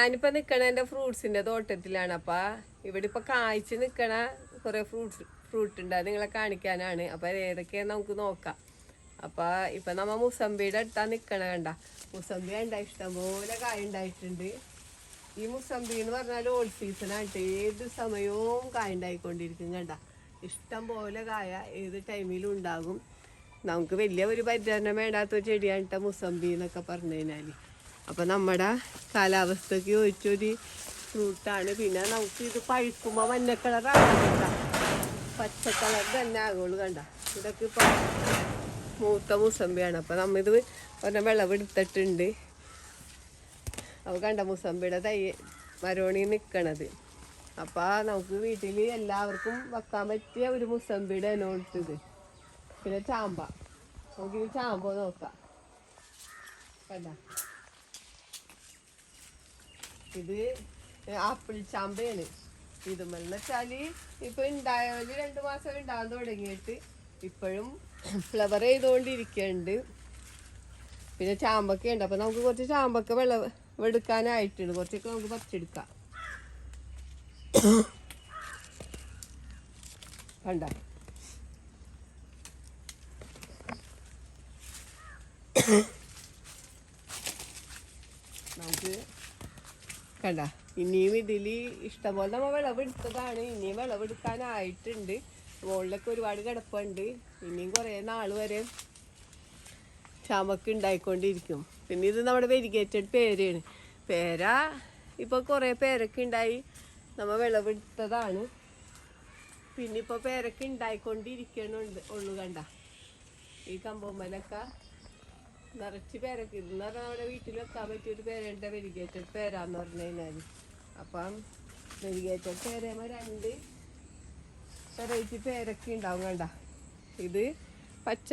ഞാനിപ്പോ നിക്കണ എന്റെ ഫ്രൂട്ട്സിന്റെ തോട്ടത്തിലാണ്. അപ്പൊ ഇവിടെ ഇപ്പൊ കായ്ച്ച് നിക്കണ കൊറേ ഫ്രൂട്ട്സ് ഫ്രൂട്ട് ഉണ്ട്. അത് നിങ്ങളെ കാണിക്കാനാണ്. അപ്പൊ ഏതൊക്കെയാന്ന് നമുക്ക് നോക്കാം. അപ്പൊ ഇപ്പൊ നമ്മ മുസമ്പിയുടെ അടുത്താ നിക്കണ കണ്ട. മുസമ്പി കണ്ട ഇഷ്ടംപോലെ കായ ഉണ്ടായിട്ടുണ്ട്. ഈ മുസമ്പി എന്ന് പറഞ്ഞാൽ ഓൾ സീസൺ ആയിട്ട് ഏത് സമയവും കായ ഉണ്ടായിക്കൊണ്ടിരിക്കും കണ്ട. ഇഷ്ടം പോലെ കായ ഏത് ടൈമിലും ഉണ്ടാകും. നമുക്ക് വലിയ ഒരു പരിചരണം വേണ്ടാത്ത ചെടിയാണ് കേട്ടോ മുസമ്പി എന്നൊക്കെ പറഞ്ഞു കഴിഞ്ഞാൽ അപ്പം നമ്മുടെ കാലാവസ്ഥക്ക് ചോദിച്ചൊരു ഫ്രൂട്ടാണ് പിന്നെ നമുക്ക് ഇത് പഴുക്കുമ്പോൾ മഞ്ഞ കളറാണ് പച്ച കളർ തന്നെ ആകുള്ളൂ കണ്ട. ഇതൊക്കെ ഇപ്പം മൂത്ത മുസമ്പിയാണ്. അപ്പം നമ്മിത് ഒരെണ്ണം വിളവെടുത്തിട്ടുണ്ട് അവ കണ്ട മുസമ്പിയുടെ തൈ മരോണി നിൽക്കണത് അപ്പോൾ നമുക്ക് വീട്ടിൽ എല്ലാവർക്കും വെക്കാൻ പറ്റിയ ഒരു മുസമ്പിയുടെ ഇനോട്ടത് പിന്നെ ചാമ്പ. നമുക്കിനി ചാമ്പ നോക്കാം. കണ്ട. ഇത് ആപ്പിൾ ചാമ്പയാണ്. ഇതുമെന്ന് വെച്ചാൽ ഇപ്പൊ ഉണ്ടായാൽ രണ്ട് മാസം ഉണ്ടാകാൻ തുടങ്ങിയിട്ട് ഇപ്പോഴും ഫ്ലവർ ചെയ്തുകൊണ്ടിരിക്കുന്നുണ്ട് പിന്നെ ചാമ്പക്ക ഉണ്ട്. അപ്പൊ നമുക്ക് കുറച്ച് ചാമ്പക്ക വെള്ള എടുക്കാനായിട്ടുണ്ട് കുറച്ചൊക്കെ നമുക്ക് പറിച്ചെടുക്കാം. കണ്ട നമുക്ക് കണ്ട ഇനിയും ഇതിൽ ഇഷ്ടംപോലെ നമ്മൾ വിളവെടുത്തതാണ്. ഇനിയും വിളവെടുക്കാനായിട്ടുണ്ട്. മുകളിലൊക്കെ ഒരുപാട് കിടപ്പുണ്ട്. ഇനിയും കുറേ നാൾ വരെ ചമക്ക് ഉണ്ടായിക്കൊണ്ടിരിക്കും. പിന്നെ ഇത് നമ്മുടെ വെരിഗേറ്റഡ് പേരയാണ് പേര ഇപ്പോൾ കുറേ പേരൊക്കെ ഉണ്ടായി. നമ്മൾ വിളവെടുത്തതാണ്. പിന്നെ ഇപ്പോൾ പേരൊക്കെ ഉണ്ടായിക്കൊണ്ടിരിക്കണുണ്ട് ഉള്ളു കണ്ട. ഈ കമ്പോമ്പലൊക്കെ നിറച്ച് പേരൊക്കെ ഇന്ന് പറഞ്ഞാൽ അവിടെ വീട്ടിൽ വെക്കാൻ പറ്റിയ ഒരു പേരുണ്ട് വെരിഗേറ്റഡ് പേരാന്ന് പറഞ്ഞു കഴിഞ്ഞാൽ അപ്പം വെരിഗേറ്റഡ് പേരേമ രണ്ട് വെറൈറ്റി പേരൊക്കെ ഉണ്ടാവും കണ്ട. ഇത് പച്ച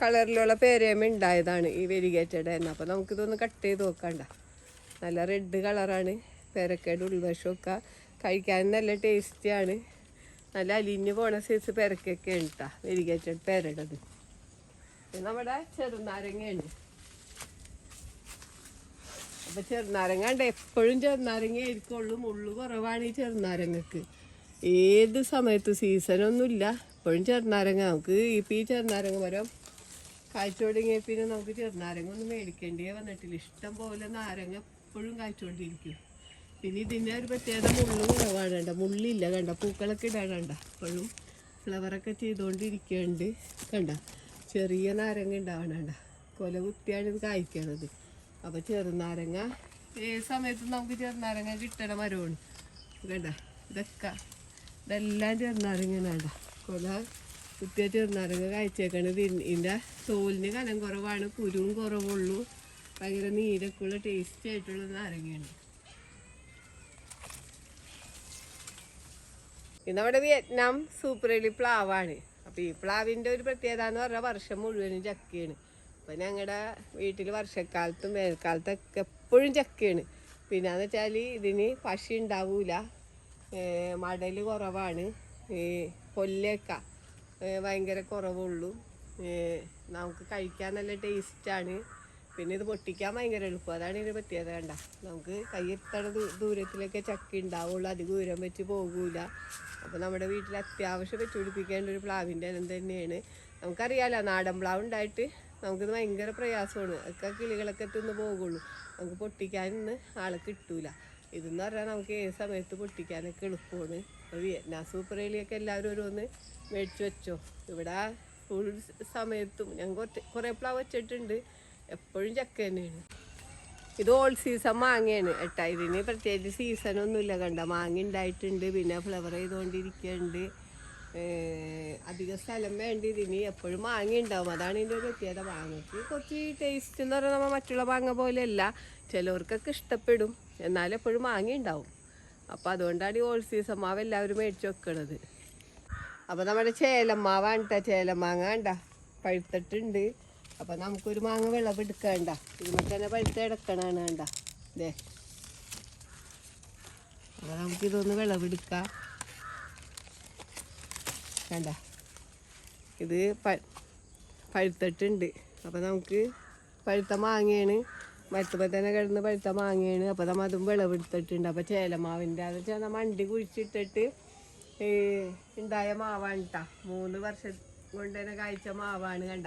കളറിലുള്ള പേരേമ ഉണ്ടായതാണ് ഈ വെരികേറ്റഡ് തന്നെ അപ്പം നമുക്കിതൊന്ന് കട്ട് ചെയ്ത് നോക്കണ്ട നല്ല റെഡ് കളറാണ് പേരക്കയുടെ ഉൾവശമൊക്കെ കഴിക്കാൻ നല്ല ടേസ്റ്റിയാണ് നല്ല അലിഞ്ഞ് പോണ സൈസ് പേരക്കൊക്കെ ഉണ്ട് കേട്ടോ വെരിഗേറ്റഡ് പേരടത് ഇത് നമ്മുടെ ചെറുനാരങ്ങയുണ്ട്. അപ്പൊ ചെറുനാരങ്ങ ഉണ്ട് എപ്പോഴും ചെറുനാരങ്ങ ആയിരിക്കുള്ളൂ. മുള്ളു കുറവാണ് ഈ ചെറുനാരങ്ങക്ക്. ഏത് സമയത്ത് സീസണൊന്നുമില്ല എപ്പോഴും ചെറുനാരങ്ങ. നമുക്ക് ഇപ്പം ഈ ചെറുനാരങ്ങ മരം പിന്നെ നമുക്ക് ചെറുനാരങ്ങ ഒന്നും മേടിക്കേണ്ടേ വന്നിട്ടില്ല. ഇഷ്ടം പോലെ നാരങ്ങ എപ്പോഴും കായ്ച്ചുകൊണ്ടിരിക്കും. പിന്നെ ഇതിന്റെ ഒരു പ്രത്യേകത മുള്ളു കുറവാണ് കണ്ട. മുള്ളില്ല കണ്ട. പൂക്കളൊക്കെ ഇടാണ്ട എപ്പോഴും ഫ്ലവറൊക്കെ ചെയ്തുകൊണ്ടിരിക്കുന്നുണ്ട് കണ്ട. ചെറിയ നാരങ്ങ ഉണ്ടാവണണ്ട കൊല കുത്തിയാണ് ഇത് കായ്ക്കണത്. അപ്പോൾ ചെറുനാരങ്ങ ഏത് സമയത്തും നമുക്ക് ചെറുനാരങ്ങ കിട്ടണ മരമാണ്. വേണ്ട ഇതൊക്കെ. ഇതെല്ലാം ചെറുനാരങ്ങ വേണ്ട കൊല കുത്തിയ ചെറുനാരങ്ങ കായ്ച്ചേക്കണത് ഇതിന്റെ തോലിന് കനം കുറവാണ്. കുരുവും കുറവുള്ളൂ. ഭയങ്കര നീരക്കുള്ള ടേസ്റ്റ് ആയിട്ടുള്ള നാരങ്ങയാണ്. ഇത് നമ്മുടെ വിയറ്റ്നാം സൂപ്പർ എലി പ്ലാവാണ്. അപ്പോൾ ഈ പ്ലാവിന്റെ ഒരു പ്രത്യേകത എന്ന് പറഞ്ഞാൽ വർഷം മുഴുവനും ചക്കയാണ്. അപ്പം ഞങ്ങളുടെ വീട്ടിൽ വർഷക്കാലത്തും വേനൽക്കാലത്തൊക്കെ എപ്പോഴും ചക്കയാണ്. പിന്നെ എന്ന് വെച്ചാൽ ഇതിന് പശി ഉണ്ടാവൂല മടൽ കുറവാണ്. കൊല്ലൊക്കെ ഭയങ്കര കുറവുള്ളൂ. നമുക്ക് കഴിക്കാൻ നല്ല ടേസ്റ്റാണ് പിന്നെ ഇത് പൊട്ടിക്കാൻ ഭയങ്കര എളുപ്പം. അതാണ് ഇതിന് പറ്റിയത് കണ്ട. നമുക്ക് കയ്യെത്തണ ദൂരത്തിലൊക്കെ ചക്ക ഉണ്ടാവുള്ളൂ. അധികം ദൂരം വെച്ച് പോകൂല. അപ്പോൾ നമ്മുടെ വീട്ടിൽ അത്യാവശ്യം വെച്ച് പിടിപ്പിക്കേണ്ട ഒരു പ്ലാവിന്റെ ഇനം തന്നെയാണ്. നമുക്കറിയാലോ നാടൻ പ്ലാവ് ഉണ്ടായിട്ട് നമുക്കിത് ഭയങ്കര പ്രയാസമാണ്. ഒക്കെ കിളികളൊക്കെ തിന്ന് പോകുള്ളൂ. നമുക്ക് പൊട്ടിക്കാനൊന്ന് ആളെ കിട്ടൂല. ഇതെന്ന് പറഞ്ഞാൽ നമുക്ക് ഏത് സമയത്ത് പൊട്ടിക്കാനൊക്കെ എളുപ്പമാണ്. അപ്പോൾ വിയറ്റ്നാം സൂപ്പർ ഏലിയൊക്കെ എല്ലാവരും ഓരോന്ന് മേടിച്ച് വെച്ചോ. ഇവിടെ ഫുൾ സമയത്തും ഞാൻ കുറച്ച് കുറേ പ്ലാവ് വെച്ചിട്ടുണ്ട്. എപ്പോഴും ചക്ക തന്നെയാണ്. ഇത് ഓൾ സീസൺ മാങ്ങയാണ്. ഏട്ടാ ഇതിന് പ്രത്യേകിച്ച് സീസൺ ഒന്നുമില്ല കണ്ട. മാങ്ങ ഉണ്ടായിട്ടുണ്ട് പിന്നെ ഫ്ലവർ ചെയ്തുകൊണ്ടിരിക്കുന്നുണ്ട്. അധിക സ്ഥലം വേണ്ട ഇതിന്. എപ്പോഴും മാങ്ങ ഉണ്ടാവും. അതാണ് ഇതിന്റെ ഒരു പ്രത്യേകത. മാങ്ങയ്ക്ക് കുറച്ച് ടേസ്റ്റ് എന്ന് പറയുന്നത് നമ്മൾ മറ്റുള്ള മാങ്ങ പോലെയല്ല. ചിലവർക്കൊക്കെ ഇഷ്ടപ്പെടും. എന്നാലും എപ്പോഴും മാങ്ങ ഉണ്ടാവും. അപ്പോൾ അതുകൊണ്ടാണ് ഈ ഓൾ സീസൺ മാവ് എല്ലാവരും മേടിച്ച് വെക്കണത്. അപ്പോൾ നമ്മുടെ ചേലമ്മാവാണ് കേട്ടോ ചേലമാങ്ങ കണ്ട. പഴുത്തിട്ടുണ്ട്. അപ്പോൾ നമുക്കൊരു മാങ്ങ വിളവെടുക്കണ്ട ഇതിനെ തന്നെ പഴുത്ത് കിടക്കണാണ് വേണ്ട ഇതേ നമുക്ക് നമുക്കിതൊന്ന് വിളവെടുക്കാം വേണ്ട ഇത് പ പഴുത്തിട്ടുണ്ട്. അപ്പോൾ നമുക്ക് പഴുത്ത മാങ്ങയാണ്. മരത്തുമ്പോൾ തന്നെ കിടന്ന് പഴുത്ത മാങ്ങയാണ്. അപ്പോൾ നമ്മൾ അതും വിളവെടുത്തിട്ടുണ്ട് അപ്പോൾ ചേലമാവിന്റെ അത് വെച്ചാൽ മണ്ടി കുഴിച്ചിട്ടിട്ട് ഉണ്ടായ മാവാണ് കേട്ടാ മൂന്ന് വർഷം കൊണ്ട് തന്നെ കഴിച്ച മാവാണ് കണ്ട.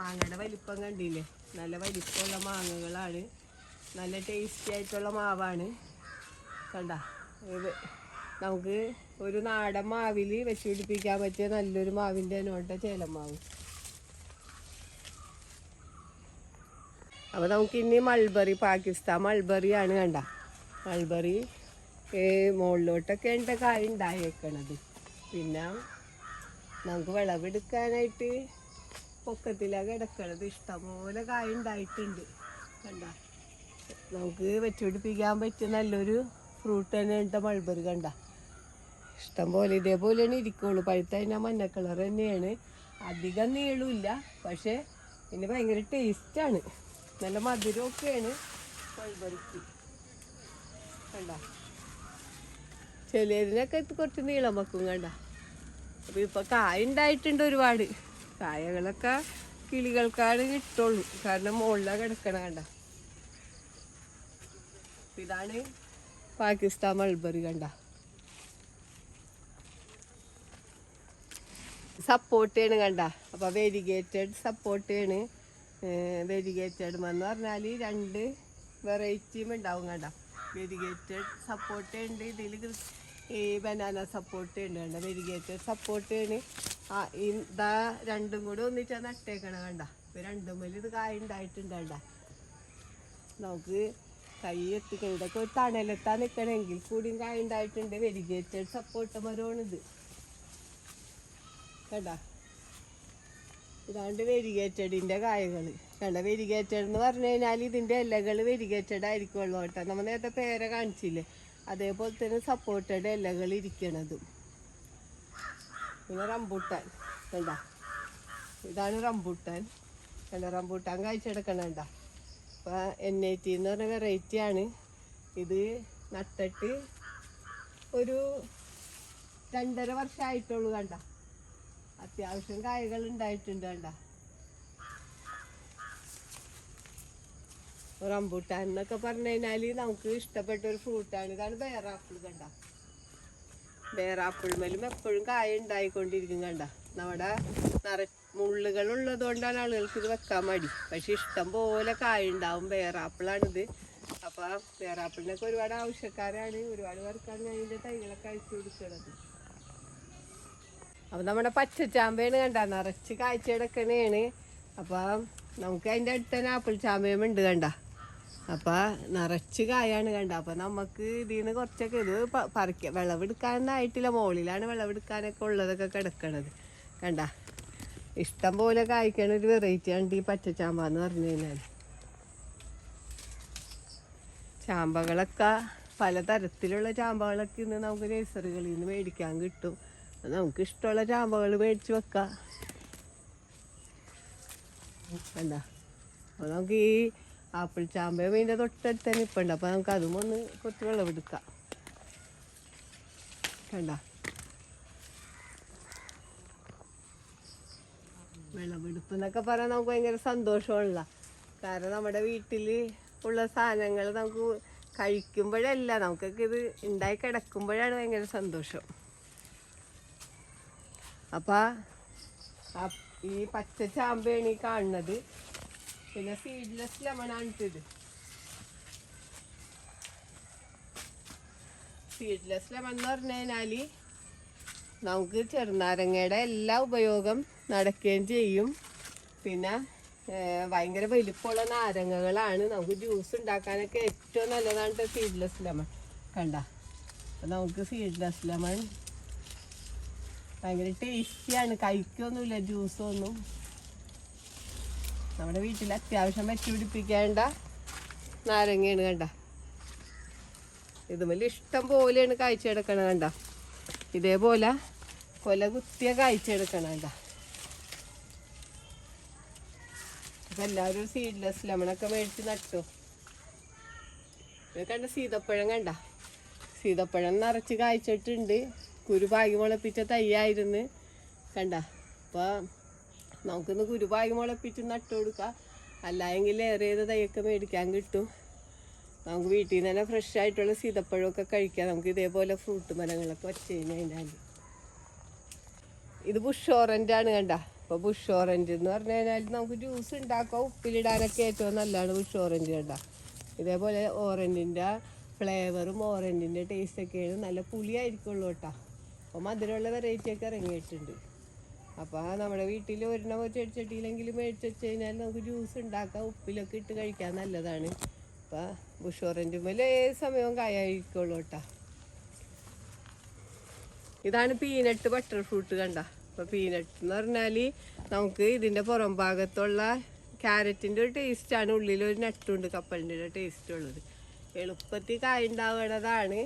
മാങ്ങയുടെ വലിപ്പം കണ്ടില്ലേ? നല്ല വലിപ്പമുള്ള മാങ്ങകളാണ്. നല്ല ടേസ്റ്റി ആയിട്ടുള്ള മാവാണ്. കണ്ട? ഇത് നമുക്ക് ഒരു നാടൻ മാവിൽ വെച്ച് പിടിപ്പിക്കാൻ പറ്റിയ നല്ലൊരു മാവിന്റെ നോട്ട ചേലമാവ്. അപ്പോൾ നമുക്ക് ഇനി മൾബറി പാകിസ്ഥാൻ മൾബറിയാണ് കണ്ട? മൾബറി മുകളിലോട്ടൊക്കെ ഉണ്ട് കായ ഉണ്ടായേക്കണത് പിന്നെ നമുക്ക് വിളവെടുക്കാനായിട്ട് പൊക്കത്തിലാണ് കിടക്കണത്. ഇഷ്ടംപോലെ കായ ഉണ്ടായിട്ടുണ്ട്. കണ്ട? നമുക്ക് വെച്ചുപിടിപ്പിക്കാൻ പറ്റിയ നല്ലൊരു ഫ്രൂട്ട് തന്നെ ഉണ്ട് മൾബറി കണ്ട? ഇഷ്ടംപോലെ ഇതേപോലെയാണ് ഇരിക്കുള്ളൂ. പഴുത്ത കഴിഞ്ഞാൽ മഞ്ഞ കളർ തന്നെയാണ്. അധികം നീളമില്ല പക്ഷേ ഇതിന് ഭയങ്കര ടേസ്റ്റാണ് നല്ല മധുരമൊക്കെയാണ് മൾബറിക്ക് കണ്ട? ചിലതിനൊക്കെ കുറച്ച് നീളം വെക്കും കണ്ട? അപ്പോൾ ഇപ്പോൾ കായ ഉണ്ടായിട്ടുണ്ട് ഒരുപാട്. കായകളൊക്കെ കിളികൾക്കാണ് കിട്ടുള്ളൂ കാരണം മുകളിലാണ് കിടക്കണ കണ്ട. ഇതാണ് പാകിസ്ഥാൻ മൾബറി കണ്ട. സപ്പോർട്ടാണ് കണ്ട. അപ്പോൾ വെരിഗേറ്റഡ് സപ്പോർട്ടാണ് വെരിഗേറ്റഡ് എന്ന് പറഞ്ഞാൽ രണ്ട് വെറൈറ്റിയും ഉണ്ടാവും കണ്ട. വെരിഗേറ്റഡ് സപ്പോർട്ട് ഉണ്ട് ഇതിൽ ഈ ബനാന സപ്പോർട്ട് ഉണ്ട് കണ്ട. വെരിഗേറ്റഡ് സപ്പോർട്ടാണ് ആ ഇതാ രണ്ടും കൂടി ഒന്നിച്ചാ നട്ടേക്കണ കണ്ട. ഇപ്പം രണ്ടും മേലും ഇത് കായ ഉണ്ടായിട്ടുണ്ട് നമുക്ക് കൈ എത്തിക്കണം. ഇതൊക്കെ ഒരു തണലെത്താൻ നിൽക്കണമെങ്കിൽ കൂടിയും കായ ഉണ്ടായിട്ടുണ്ട് വെരിഗേറ്റഡ് സപ്പോർട്ട് മരമാണിത് കണ്ട? ഇതാണ്ട് വെരിഗേറ്റഡിന്റെ കായകൾ കണ്ട? വെരിഗേറ്റഡ് എന്ന് പറഞ്ഞു കഴിഞ്ഞാൽ ഇതിന്റെ ഇലകൾ വെരിഗേറ്റഡ് ആയിരിക്കുള്ളൂ കേട്ടോ. നമ്മൾ നേരത്തെ പേരെ കാണിച്ചില്ലേ? അതേപോലെ തന്നെ സപ്പോർട്ടഡ് ഇലകൾ ഇരിക്കണതും. പിന്നെ റംബൂട്ടാൻ. കണ്ട? ഇതാണ് റംബൂട്ടാൻ. കണ്ട? റംബൂട്ടാൻ കാഴ്ചയെടുക്കണം അപ്പോൾ എൻ ഐ ടി എന്ന് പറഞ്ഞ വെറൈറ്റി ആണ്. ഇത് നട്ടിട്ട് ഒരു രണ്ടര വർഷമായിട്ടുള്ളൂ കണ്ട. അത്യാവശ്യം കായകൾ ഉണ്ടായിട്ടുണ്ട് കണ്ട. റംബൂട്ടാൻ എന്നൊക്കെ പറഞ്ഞു കഴിഞ്ഞാൽ നമുക്ക് ഇഷ്ടപ്പെട്ട ഒരു ഫ്രൂട്ടാണ് ഇതാണ് ബേറാപ്പിൾ കണ്ട. ബേറാപ്പിൾ മേലും എപ്പോഴും കായ ഉണ്ടായിക്കൊണ്ടിരിക്കും കണ്ട. നമ്മുടെ നിറ മുള്ളുകൾ ഉള്ളത് കൊണ്ടാണ് ആളുകൾക്ക് ഇത് വെക്കാൻ മടി. പക്ഷെ ഇഷ്ടം പോലെ കായ ഉണ്ടാവും. വേറാപ്പിളാണിത്. അപ്പോൾ വേറാപ്പിളിനൊക്കെ ഒരുപാട് ആവശ്യക്കാരാണ്. ഒരുപാട് പേർക്കാണ് ഞാൻ ഇതിന്റെ തൈകളൊക്കെ അയച്ചു കൊടുക്കുന്നത് അപ്പൊ നമ്മുടെ പച്ചച്ചാമ്പയാണ് കണ്ട. നിറച്ച് കാഴ്ച കിടക്കണേണ്. അപ്പം നമുക്ക് അതിന്റെ അടുത്ത് തന്നെ ആപ്പിൾ ചാമ്പയും ഉണ്ട് കണ്ട. അപ്പം നിറച്ച് കായാണ് കണ്ട അപ്പൊ നമുക്ക് ഇതിൽ നിന്ന് കുറച്ചൊക്കെ ഇത് പറിക്ക വിളവെടുക്കാനായിട്ടില്ല മുകളിലാണ് വിളവെടുക്കാനൊക്കെ ഉള്ളതൊക്കെ കിടക്കണത്. കണ്ട? ഇഷ്ടം പോലെ കായ്ക്കണ ഒരു വെറൈറ്റി ആണ് ഈ പച്ചച്ചാമ്പ എന്ന് പറഞ്ഞു കഴിഞ്ഞാൽ ചാമ്പകളൊക്കെ പലതരത്തിലുള്ള ചാമ്പകളൊക്കെ ഇന്ന് നമുക്ക് നഴ്സറികളിൽ നിന്ന് മേടിക്കാൻ കിട്ടും. നമുക്ക് ഇഷ്ടമുള്ള ചാമ്പകൾ മേടിച്ച് വെക്കാം. കണ്ട? അപ്പോൾ നമുക്ക് ഈ ആപ്പിൾ ചാമ്പയും ഇതിന്റെ തൊട്ടടുത്ത് തന്നെ ഇപ്പം ഉണ്ട്. അപ്പോൾ നമുക്ക് അതും ഒന്ന് കുറച്ച് വിളവെടുക്കാം കണ്ട? വിളവെടുപ്പ് എന്നൊക്കെ പറയാൻ നമുക്ക് ഭയങ്കര സന്തോഷമുള്ള കാരണം നമ്മുടെ വീട്ടിൽ ഉള്ള സാധനങ്ങൾ നമുക്ക് കഴിക്കുമ്പോഴല്ല നമുക്കൊക്കെ ഇത് ഉണ്ടായി കിടക്കുമ്പോഴാണ് ഭയങ്കര സന്തോഷം. അപ്പം ഈ പച്ച ചാമ്പയാണ് ഈ കാണുന്നത്. പിന്നെ സീഡ്ലെസ് ലെമണാണ് ഇത് സീഡ്ലെസ് ലെമൺ എന്ന് പറഞ്ഞു കഴിഞ്ഞാൽ നമുക്ക് ചെറുനാരങ്ങയുടെ എല്ലാ ഉപയോഗം നടക്കുകയും ചെയ്യും. പിന്നെ ഭയങ്കര വലിപ്പമുള്ള നാരങ്ങകളാണ് നമുക്ക് ജ്യൂസ് ഉണ്ടാക്കാനൊക്കെ ഏറ്റവും നല്ലതാണ് സീഡ്ലെസ് ലെമൺ കണ്ട? അപ്പം നമുക്ക് സീഡ്ലെസ് ലെമൺ ഭയങ്കര ടേസ്റ്റിയാണ് കഴിക്കൊന്നുമില്ല ജ്യൂസൊന്നും നമ്മുടെ വീട്ടിൽ അത്യാവശ്യം വെച്ച് പിടിപ്പിക്കേണ്ട നാരങ്ങയാണ് കണ്ട. ഇതുമല്ല ഇഷ്ടം പോലെയാണ് കാഴ്ചയെടുക്കണത് കണ്ട. ഇതേപോലെ കൊല കുത്തിയ കാഴ്ചയെടുക്കണം കണ്ട. എല്ലാവരും സീഡ്ലെസ് ലെമണൊക്കെ മേടിച്ച് നട്ടു. കണ്ട സീതപ്പഴം കണ്ട. സീതപ്പഴം നിറച്ച് കായ്ച്ചിട്ടുണ്ട്. കുരുപാകി മുളപ്പിച്ച തൈയായിരുന്നു കണ്ട. അപ്പോൾ നമുക്കിന്ന് കുരുവായി മുളപ്പിച്ച് നട്ടു കൊടുക്കാം. അല്ലായെങ്കിൽ ഏറെ ചെയ്ത തൈയൊക്കെ മേടിക്കാൻ കിട്ടും. നമുക്ക് വീട്ടിൽ നിന്ന് തന്നെ ഫ്രഷ് ആയിട്ടുള്ള സീതപ്പഴമൊക്കെ കഴിക്കാം. നമുക്ക് ഇതേപോലെ ഫ്രൂട്ട് മരങ്ങളൊക്കെ വെച്ച് കഴിഞ്ഞാൽ ഇത് ബുഷ് ഓറഞ്ച് ആണ് കണ്ട? അപ്പോൾ ബുഷ് ഓറഞ്ച് എന്ന് പറഞ്ഞു കഴിഞ്ഞാൽ നമുക്ക് ജ്യൂസ് ഉണ്ടാക്കാം. ഉപ്പിലിടാനൊക്കെ ഏറ്റവും നല്ലതാണ് ബുഷ് ഓറഞ്ച് കണ്ട? ഇതേപോലെ ഓറഞ്ചിന്റെ ഫ്ലേവറും ഓറഞ്ചിന്റെ ടേസ്റ്റൊക്കെയാണ് നല്ല പുളിയായിരിക്കുള്ളൂ കേട്ടോ. അപ്പോൾ മധുരമുള്ള വെറൈറ്റിയൊക്കെ ഇറങ്ങിയിട്ടുണ്ട്. അപ്പോൾ നമ്മുടെ വീട്ടിൽ ഒരെണ്ണം ചെടിച്ചട്ടിയിലെങ്കിലും മേടിച്ച് വെച്ച് കഴിഞ്ഞാൽ നമുക്ക് ജ്യൂസ് ഉണ്ടാക്കാം ഉപ്പിലൊക്കെ ഇട്ട് കഴിക്കാൻ നല്ലതാണ്. അപ്പോൾ ബുഷ് ഓറഞ്ച് മേലെ ഏത് സമയവും കായായിരിക്കുള്ളൂ കേട്ടോ. ഇതാണ് പീനട്ട് ബട്ടർ ഫ്രൂട്ട് കണ്ട. അപ്പോൾ പീനട്ട് എന്ന് പറഞ്ഞാൽ നമുക്ക് ഇതിന്റെ പുറം ഭാഗത്തുള്ള ക്യാരറ്റിന്റെ ഒരു ടേസ്റ്റാണ് ഉള്ളിൽ ഒരു നട്ടുണ്ട് കപ്പലിന്റെ ടേസ്റ്റ് ഉള്ളത്. എളുപ്പത്തിൽ കായ ഉണ്ടാവുന്നതാണ്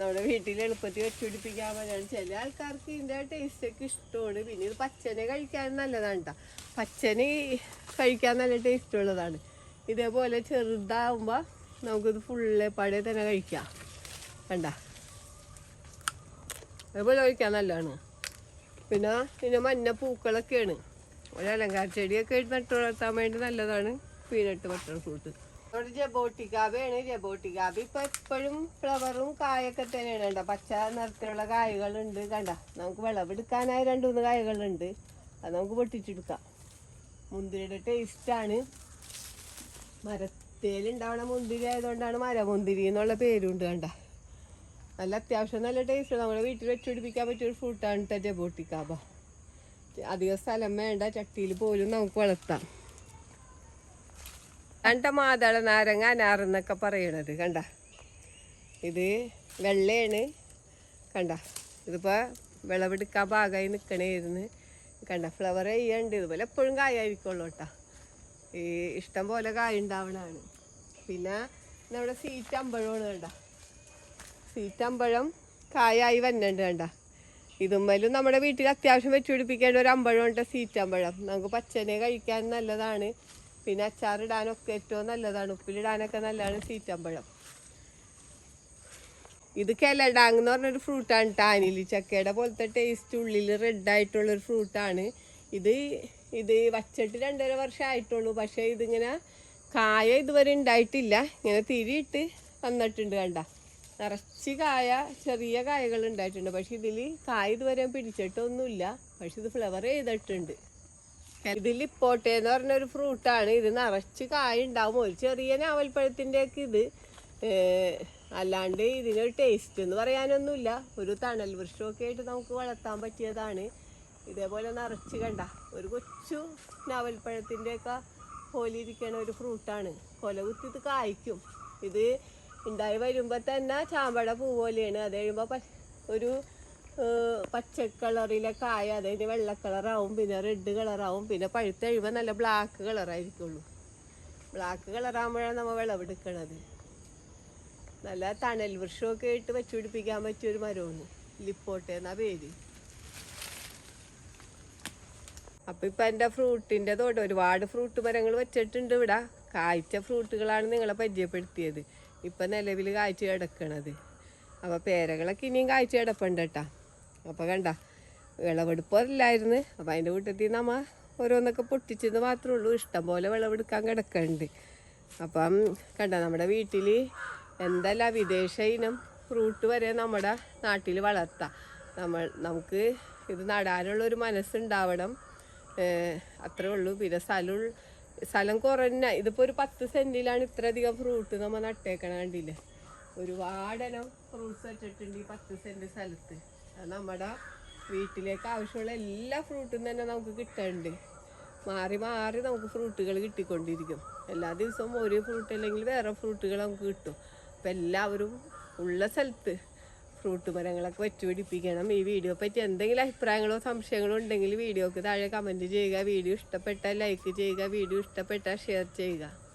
നമ്മുടെ വീട്ടിൽ എളുപ്പത്തിൽ വെച്ചുപിടിപ്പിക്കാൻ പറ്റാണ് ചില ആൾക്കാർക്ക് ഇതിന്റെ ടേസ്റ്റൊക്കെ ഇഷ്ടമാണ്. പിന്നെ ഇത് പച്ചനെ കഴിക്കാൻ നല്ലതാണ് കേട്ടോ പച്ചന കഴിക്കാൻ നല്ല ടേസ്റ്റ് ഉള്ളതാണ്. ഇതേപോലെ ചെറുതാവുമ്പോൾ നമുക്കിത് ഫുള്ള് പഴയ തന്നെ കഴിക്കാം. കണ്ട? അതുപോലെ കഴിക്കാൻ നല്ലതാണ്. പിന്നെ പിന്നെ മഞ്ഞ പൂക്കളൊക്കെയാണ് ഒരു അലങ്കാര ചെടിയൊക്കെ നട്ടു വളർത്താൻ വേണ്ടി നല്ലതാണ്. പീനട്ട് ബട്ടർ ഫ്രൂട്ട് അവിടെ ജബോട്ടിക്കാബയാണ് ജബോട്ടിക്കാബ് ഇപ്പൊ എപ്പോഴും ഫ്ലവറും കായൊക്കെ തന്നെയാണ് കണ്ട. പച്ച നിറത്തിലുള്ള കായകളുണ്ട് കണ്ട. നമുക്ക് വിളവെടുക്കാനായി രണ്ട് മൂന്ന് കായകളുണ്ട് അത് നമുക്ക് പൊട്ടിച്ചെടുക്കാം മുന്തിരിയുടെ ടേസ്റ്റാണ് മരത്തേലുണ്ടാവണ മുന്തിരി ആയതുകൊണ്ടാണ് മരമുന്തിരി എന്നുള്ള പേരുണ്ട് കണ്ട. നല്ല അത്യാവശ്യം നല്ല ടേസ്റ്റ് നമ്മുടെ വീട്ടിൽ വെച്ചുപിടിപ്പിക്കാൻ പറ്റിയ ഒരു ഫ്രൂട്ടാണ് ജബോട്ടിക്കാബ അധികം സ്ഥലം വേണ്ട. ചട്ടിയിൽ പോലും നമുക്ക് വളർത്താം. കണ്ട മാതള നാരങ്ങ അനാറെന്നൊക്കെ പറയണത് കണ്ട? ഇത് വെള്ളയാണ് കണ്ട? ഇതിപ്പോൾ വിളവെടുക്കാൻ ഭാഗമായി നിൽക്കണേരുന്ന് കണ്ട? ഫ്ലവർ ചെയ്യുന്നുണ്ട്. ഇതുപോലെ എപ്പോഴും കായായിരിക്കുള്ളൂ കേട്ടോ. ഈ ഇഷ്ടം പോലെ കായ ഉണ്ടാവണതാണ് പിന്നെ നമ്മുടെ സീറ്റ് അമ്പഴമാണ് കണ്ട? സീറ്റമ്പഴം കായായി വന്നുണ്ട് കണ്ട? ഇതുമ്മലും നമ്മുടെ വീട്ടിൽ അത്യാവശ്യം വെച്ച് പിടിപ്പിക്കേണ്ട ഒരു സീറ്റ് സീറ്റമ്പഴം നമുക്ക് പച്ചനെ കഴിക്കാൻ നല്ലതാണ്. പിന്നെ അച്ചാറിടാനൊക്കെ ഏറ്റവും നല്ലതാണ്. ഉപ്പിലിടാനൊക്കെ നല്ലതാണ് സീറ്റമ്പഴം ഇത് കെലഡാങ് എന്ന് പറഞ്ഞൊരു ഫ്രൂട്ടാണ് കേട്ടോ ആനിലി ചക്കയുടെ പോലത്തെ ടേസ്റ്റ് ഉള്ളിൽ റെഡ് ആയിട്ടുള്ളൊരു ഫ്രൂട്ടാണ്. ഇത് ഇത് വച്ചിട്ട് രണ്ടര വർഷം ആയിട്ടുള്ളൂ. പക്ഷേ ഇതിങ്ങനെ കായ ഇതുവരെ ഉണ്ടായിട്ടില്ല ഇങ്ങനെ തിരിയിട്ട് വന്നിട്ടുണ്ട് കണ്ട. നിറച്ച് കായ ചെറിയ കായകൾ ഉണ്ടായിട്ടുണ്ട് പക്ഷേ ഇതിൽ കായ ഇതുവരെ പിടിച്ചിട്ടൊന്നുമില്ല. പക്ഷെ ഇത് ഫ്ലവർ ചെയ്തിട്ടുണ്ട്. ഇത് ലിപ്പോട്ടെ എന്ന് പറഞ്ഞ ഒരു ഫ്രൂട്ടാണ്. ഇത് നിറച്ച് കായ ഉണ്ടാവും. ഒരു ചെറിയ നാവൽപ്പഴത്തിന്റെ ഒക്കെ ഇത് അല്ലാണ്ട് ഇതിനൊരു ടേസ്റ്റ് എന്ന് പറയാനൊന്നുമില്ല. ഒരു തണൽ വൃക്ഷമൊക്കെ ആയിട്ട് നമുക്ക് വളർത്താൻ പറ്റിയതാണ്. ഇതേപോലെ നിറച്ച് കണ്ട. ഒരു കൊച്ചു നാവൽപ്പഴത്തിന്റെ ഒക്കെ പോലെ ഇരിക്കണ ഒരു ഫ്രൂട്ടാണ്. കൊല കുത്തി ഇത് കായ്ക്കും. ഇത് ഉണ്ടായി വരുമ്പോൾ തന്നെ ചാമ്പട പൂ പോലെയാണ്. അത് കഴിയുമ്പോൾ ഒരു പച്ച കളറിലെ കായ അതായത് വെള്ള കളറാവും പിന്നെ റെഡ് കളറാവും പിന്നെ പഴുത്ത് കഴിയുമ്പോൾ നല്ല ബ്ലാക്ക് കളറായിരിക്കുള്ളൂ. ബ്ലാക്ക് കളറാകുമ്പോഴാണ് നമ്മൾ വിളവെടുക്കണത്. നല്ല തണൽ വൃക്ഷമൊക്കെ ആയിട്ട് വെച്ചു പിടിപ്പിക്കാൻ പറ്റിയൊരു മരമാണ്. ലിപ്പോട്ടെ എന്നാ പേര്. അപ്പം ഇപ്പം എന്റെ ഫ്രൂട്ടിന്റെ തോട്ടം ഒരുപാട് ഫ്രൂട്ട് മരങ്ങൾ വെച്ചിട്ടുണ്ട് ഇവിടെ. കാഴ്ച ഫ്രൂട്ടുകളാണ് നിങ്ങളെ പരിചയപ്പെടുത്തിയത്. ഇപ്പം നിലവിൽ കാഴ്ച കിടക്കണത്. അപ്പോൾ പേരകളൊക്കെ ഇനിയും കാഴ്ച കിടപ്പുണ്ട് കേട്ടാ. അപ്പൊ കണ്ട വിളവെടുപ്പല്ലായിരുന്നു അപ്പോൾ അതിന്റെ കൂട്ടത്തിൽ നമ്മ ഓരോന്നൊക്കെ പൊട്ടിച്ചെന്ന് മാത്രമേ ഉള്ളൂ. ഇഷ്ടം പോലെ വിളവെടുക്കാൻ കിടക്കുന്നുണ്ട് അപ്പം കണ്ട നമ്മുടെ വീട്ടിൽ എന്തല്ല വിദേശ ഇനം ഫ്രൂട്ട് വരെ നമ്മുടെ നാട്ടിൽ വളർത്താം. നമ്മൾ നമുക്ക് ഇത് നടാനുള്ളൊരു മനസ്സുണ്ടാവണം. അത്രേ ഉള്ളൂ. പിന്നെ സ്ഥലം സ്ഥലം കുറഞ്ഞ ഇതിപ്പോൾ ഒരു പത്ത് സെന്റിലാണ് ഇത്രയധികം ഫ്രൂട്ട് നമ്മൾ നട്ടേക്കണ കണ്ടില്ലേ? ഒരുപാടിനം ഫ്രൂട്ട്സ് വെച്ചിട്ടുണ്ട് ഈ പത്ത് സെന്റ് സ്ഥലത്ത്. നമ്മുടെ വീട്ടിലേക്ക് ആവശ്യമുള്ള എല്ലാ ഫ്രൂട്ടും തന്നെ നമുക്ക് കിട്ടാനുണ്ട്. മാറി മാറി നമുക്ക് ഫ്രൂട്ടുകൾ കിട്ടിക്കൊണ്ടിരിക്കും. എല്ലാ ദിവസവും ഒരു ഫ്രൂട്ട് അല്ലെങ്കിൽ വേറെ ഫ്രൂട്ടുകൾ നമുക്ക് കിട്ടും. അപ്പം എല്ലാവരും ഉള്ള സ്ഥലത്ത് ഫ്രൂട്ട് മരങ്ങളൊക്കെ വെച്ച് പിടിപ്പിക്കണം. ഈ വീഡിയോ പറ്റി എന്തെങ്കിലും അഭിപ്രായങ്ങളോ സംശയങ്ങളോ ഉണ്ടെങ്കിൽ വീഡിയോക്ക് താഴെ കമന്റ് ചെയ്യുക. വീഡിയോ ഇഷ്ടപ്പെട്ടാൽ ലൈക്ക് ചെയ്യുക. വീഡിയോ ഇഷ്ടപ്പെട്ടാൽ ഷെയർ ചെയ്യുക.